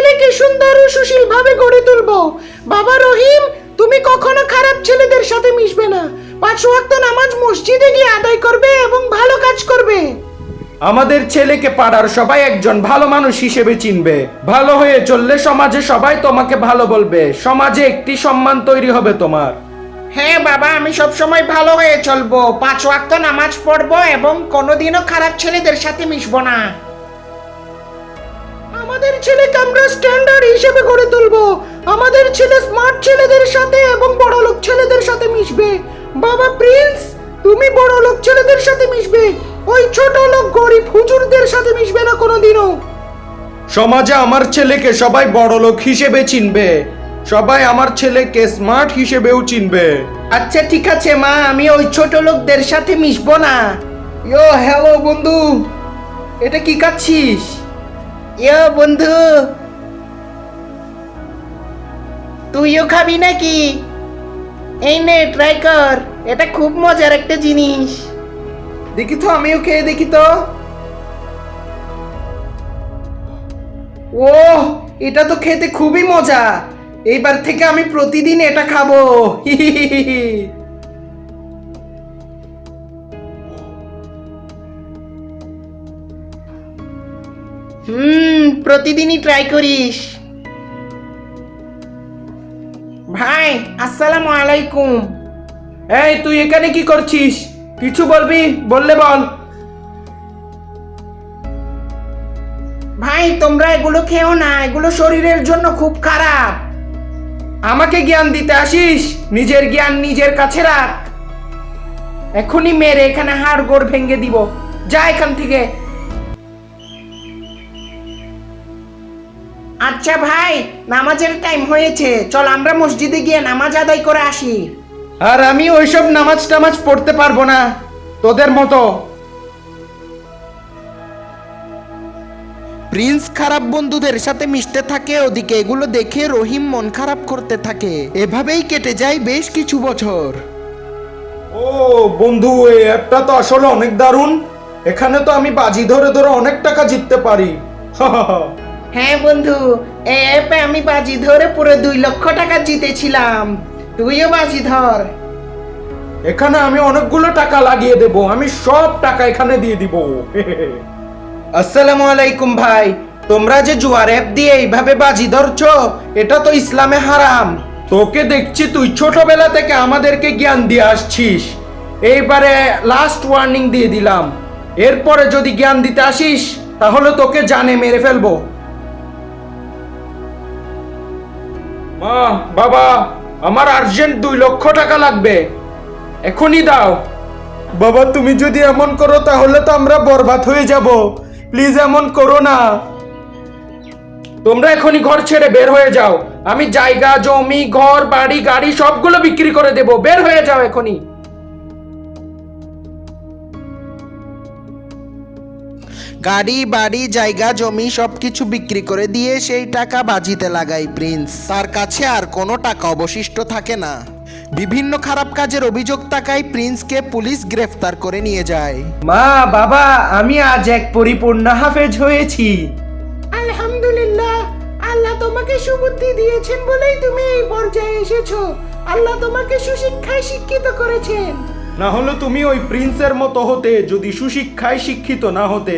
ছেলেকে সুন্দর ও সুশীল ভাবে গড়ে তুলবো। বাবা রহিম তুমি কখনো খারাপ ছেলেদের সাথে মিশবে না। পাঁচ ওয়াক্ত নামাজ মসজিদে গিয়ে আদায় করবে এবং ভালো কাজ করবে। আমাদের ছেলেকে পাড়ার সবাই একজন ভালো মানুষ হিসেবে চিনবে। ভালো হয়ে চললে সমাজে সবাই তোমাকে ভালো বলবে। সমাজে একটি সম্মান তৈরি হবে তোমার। হ্যাঁ বাবা আমি সব সময় ভালো হয়ে চলবো। পাঁচ ওয়াক্ত নামাজ পড়ব এবং কোনোদিনও খারাপ ছেলেদের সাথে মিশবো না। আমাদের ছেলেকে আমরা স্ট্যান্ডার্ড হিসেবে গড়ে তুলবো। আমাদের ছেলে স্মার্ট ছেলেদের সাথে এবং বড় লোক ছেলেদের সাথে মিশবে। বাবা প্রিন্স তুমি বড় লোক ছেলেদের সাথে মিশবে। ওই ছোট লোক গরিব হুজুরদের সাথে মিশবে না কোনোদিনও। সমাজে আমার ছেলেকে সবাই বড় লোক হিসেবে চিনবে। সবাই আমার ছেলেকে স্মার্ট হিসেবেও চিনবে। আচ্ছা ঠিক আছে মা আমি ওই ছোট লোকদের সাথে মিশবো না। ইয়ো হ্যালো বন্ধু এটা কি খাচ্ছিস ইয়ো বন্ধু। তুইও খাবি নাকি? এই নে ট্রাই কর। এটা খুব মজার একটা জিনিস। দেখি তো, আমিও খেয়ে দেখি তো। ও এটা তো খেতে খুবই মজা। এইবার থেকে আমি প্রতিদিন এটা খাব। হুম প্রতিদিনই ট্রাই করিস। ভাই আসসালামু আলাইকুম। এই তুই এখানে কি করছিস? কিছু বলবি? বললে বল। ভাই তোমরা এগুলো খেও না এগুলো শরীরের জন্য খুব খারাপ। আমাকে জ্ঞান দিতে আসিস? নিজের জ্ঞান নিজের কাছে রাখ। এখনই মেরে এখানে হাড় গোড় ভেঙে দিব। যা এখান থেকে। আচ্ছা ভাই নামাজের টাইম হয়েছে। চল আমরা মসজিদে গিয়ে নামাজ আদায় করে আসি। আর আমি ওইসব নামাজ টামাজ পড়তে পারব না তোদের মতো। প্রিন্স খারাপ বন্ধুদের সাথে মিশতে থাকে ওদিকে এগুলো দেখে রহিম মন খারাপ করতে থাকে। এভাবেই কেটে যায় বেশ কিছু বছর। ও বন্ধু এই অ্যাপটা তো আসলে অনেক দারুণ। এখানে তো আমি বাজি ধরে ধরে অনেক টাকা জিততে পারি। হ্যাঁ বন্ধু এই অ্যাপে আমি বাজি ধরে পুরো দুই লক্ষ টাকা জিতেছিলাম। তুইও বাজি ধর। এখানে আমি অনেকগুলো টাকা লাগিয়ে দেব আমি সব টাকা এখানে দিয়ে দিব। আসসালামু আলাইকুম ভাই তোমরা যে জুয়ার অ্যাপ দিয়ে এইভাবে বাজি ধরছো এটা তো ইসলামে হারাম। তোকে দেখছি তুই ছোটবেলা থেকে আমাদেরকে জ্ঞান দিয়ে আসছিস। এইবারে লাস্ট ওয়ার্নিং দিয়ে দিলাম। এরপরে যদি জ্ঞান দিতে আসিস তাহলে তোকে জানে মেরে ফেলব। মা বাবা আমার আর্জেন্ট দুই লক্ষ টাকা লাগবে। এখনই দাও। বাবা তুমি যদি এমন করো তাহলে তো আমরা বরবাদ হয়ে যাব। প্লিজ এমন করো না। তোমরা এখনই ঘর ছেড়ে বের হয়ে যাও। আমি জায়গা জমি ঘর বাড়ি গাড়ি সবগুলো বিক্রি করে দেব। বের হয়ে যাও এখনই। গাড়ি বাড়ি জায়গা জমি সবকিছু বিক্রি করে দিয়ে সেই টাকা বাজিতে লাগায় প্রিন্স। তার কাছে আর কোনো টাকা অবশিষ্ট থাকে না। বিভিন্ন খারাপ কাজের অভিযোগ তাকায় প্রিন্সকে পুলিশ গ্রেফতার করে নিয়ে যায়। মা বাবা আমি আজ এক পরিপূর্ণ হাফেজ হয়েছি। আলহামদুলিল্লাহ আল্লাহ তোমাকে সুবুদ্ধি দিয়েছেন বলেই তুমি এই পর্যায়ে এসেছ। আল্লাহ তোমাকে সুশিক্ষায় শিক্ষিত করেছেন। না হলে তুমি ওই প্রিন্সের মতো হতে যদি সুশিক্ষায় শিক্ষিত না হতে।